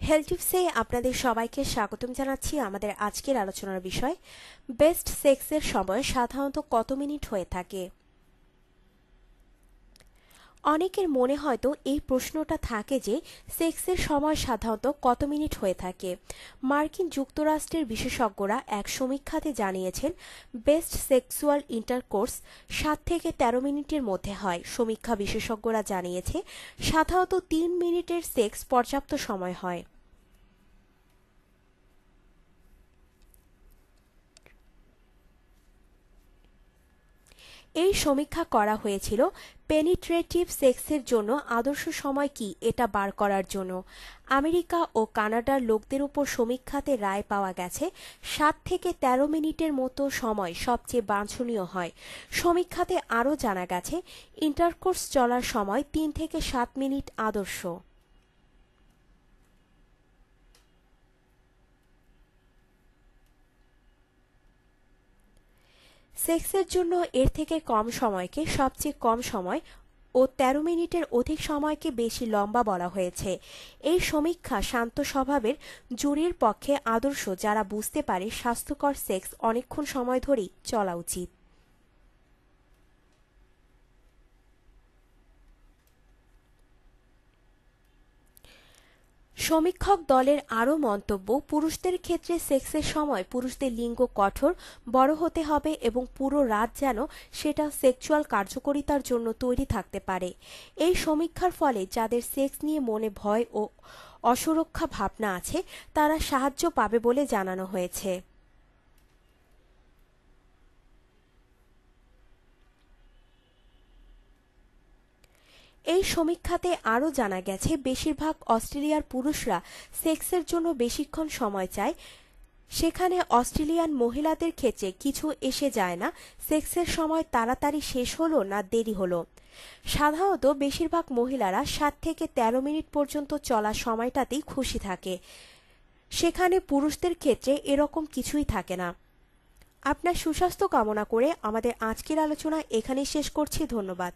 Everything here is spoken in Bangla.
হেলথ টিপসে আপনাদের সবাইকে স্বাগতম জানাচ্ছি আমাদের আজকের আলোচনার বিষয়, বেস্ট সেক্সের সময় সাধারণত কত মিনিট হয়ে থাকে? অনেকের মনে হয়তো এই প্রশ্নটা থাকে যে সেক্সের সময় সাধারণত কত মিনিট হয়ে থাকে। মার্কিন যুক্তরাষ্ট্রের বিশেষজ্ঞরা এক সমীক্ষাতে জানিয়েছেন, বেস্ট সেক্সুয়াল ইন্টারকোর্স সাত থেকে ১৩ মিনিটের মধ্যে হয়। সমীক্ষা বিশেষজ্ঞরা জানিয়েছে, সাধারণত তিন মিনিটের সেক্স পর্যাপ্ত সময় হয়। এই সমীক্ষা করা হয়েছিল পেনিট্রেটিভ সেক্সের জন্য আদর্শ সময় কি এটা বার করার জন্য। আমেরিকা ও কানাডার লোকদের উপর সমীক্ষাতে রায় পাওয়া গেছে, সাত থেকে ১৩ মিনিটের মতো সময় সবচেয়ে বাঞ্ছনীয় হয়। সমীক্ষাতে আরও জানা গেছে, ইন্টারকোর্স চলার সময় তিন থেকে সাত মিনিট আদর্শ। সেক্সের জন্য এর থেকে কম সময়কে, সবচেয়ে কম সময় ও ১৩ মিনিটের অধিক সময়কে বেশি লম্বা বলা হয়েছে। এই সমীক্ষা শান্ত স্বভাবের জুরির পক্ষে আদর্শ যারা বুঝতে পারে স্বাস্থ্যকর সেক্স অনেকক্ষণ সময় ধরেই চলা উচিত। সমীক্ষক দলের আরও মন্তব্য, পুরুষদের ক্ষেত্রে সেক্সের সময় পুরুষদের লিঙ্গ কঠোর, বড় হতে হবে এবং পুরো রাত যেন সেটা সেক্সুয়াল কার্যকরিতার জন্য তৈরি থাকতে পারে। এই সমীক্ষার ফলে যাদের সেক্স নিয়ে মনে ভয় ও অসুরক্ষা ভাবনা আছে, তারা সাহায্য পাবে বলে জানানো হয়েছে। এই সমীক্ষাতে আরও জানা গেছে, বেশিরভাগ অস্ট্রেলিয়ার পুরুষরা সেক্সের জন্য বেশিক্ষণ সময় চায়। সেখানে অস্ট্রেলিয়ান মহিলাদের ক্ষেত্রে কিছু এসে যায় না, সেক্সের সময় তাড়াতাড়ি শেষ হলো না দেরি হলো। সাধারণত বেশিরভাগ মহিলারা সাত থেকে ১৩ মিনিট পর্যন্ত চলা সময়টাতেই খুশি থাকে। সেখানে পুরুষদের ক্ষেত্রে এরকম কিছুই থাকে না। আপনার সুস্বাস্থ্য কামনা করে আমাদের আজকের আলোচনা এখানেই শেষ করছি। ধন্যবাদ।